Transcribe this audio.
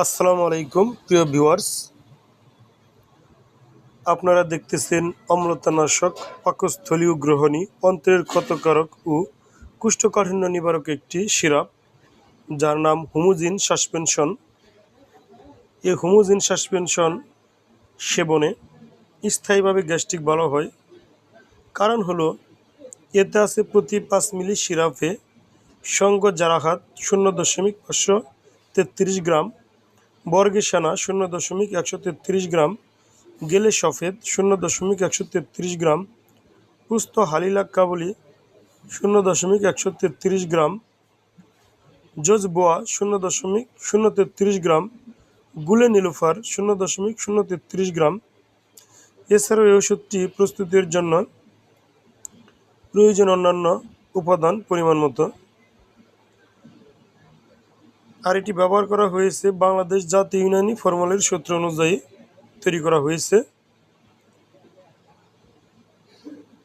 আসসালামু আলাইকুম, প্রিয় ভিউয়ার্স। আপনারা দেখতেছেন অম্লতানাশক পাকস্থলীয় গ্রহণী, অন্ত্রের ক্ষতকারক ও কুষ্ঠকাঠিন্য নিবারক একটি সিরাপ, যার নাম হুমুজিন সাসপেনশন। এই হুমুজিন সাসপেনশন সেবনে স্থায়ীভাবে গ্যাস্ট্রিক ভালো হয়। কারণ হলো, এতে আছে প্রতি পাঁচ মিলি সিরাপে সঙ্গ জারাহাত শূন্য দশমিক পাঁচশো তেত্রিশ গ্রাম বর্গে সেনা শূন্য দশমিক একশো তেত্রিশ গ্রাম গেলে সফেদ শূন্য দশমিক একশো তেত্রিশ গ্রাম, পুস্ত হালিলা কাবলি শূন্য দশমিক একশো তেত্রিশ গ্রাম জোজ বোয়া শূন্য দশমিক শূন্য তেত্রিশ গ্রাম, গুলে নীলুফার শূন্য দশমিক শূন্য তেত্রিশ গ্রাম। এছাড়াও এই ওষুধটি প্রস্তুতির জন্য প্রয়োজন অন্যান্য উপাদান পরিমাণ মতো। আর এটি ব্যবহার করা হয়েছে বাংলাদেশ জাতীয় ইউনানি ফর্মালের সূত্র অনুযায়ী তৈরি করা হয়েছে।